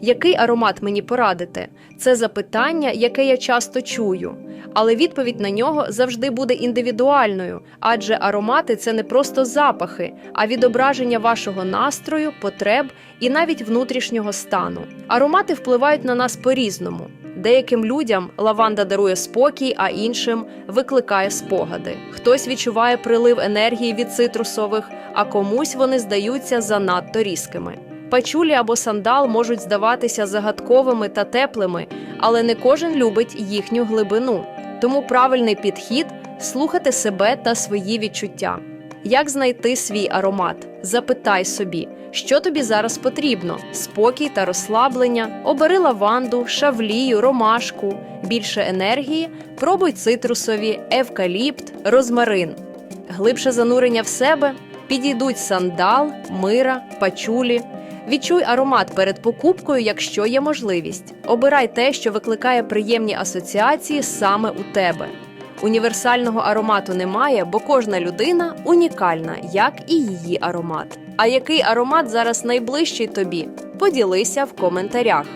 Який аромат мені порадити? Це запитання, яке я часто чую, але відповідь на нього завжди буде індивідуальною, адже аромати це не просто запахи, а відображення вашого настрою, потреб і навіть внутрішнього стану. Аромати впливають на нас по-різному. Деяким людям лаванда дарує спокій, а іншим викликає спогади. Хтось відчуває прилив енергії від цитрусових, а комусь вони здаються занадто різкими. Пачулі або сандал можуть здаватися загадковими та теплими, але не кожен любить їхню глибину. Тому правильний підхід слухати себе та свої відчуття. Як знайти свій аромат? Запитай собі, що тобі зараз потрібно: спокій та розслаблення, обери лаванду, шавлію, ромашку, більше енергії, пробуй цитрусові, евкаліпт, розмарин. Глибше занурення в себе підійдуть сандал, мира, пачулі. Відчуй аромат перед покупкою, якщо є можливість. Обирай те, що викликає приємні асоціації саме у тебе. Універсального аромату немає, бо кожна людина унікальна, як і її аромат. А який аромат зараз найближчий тобі? Поділися в коментарях.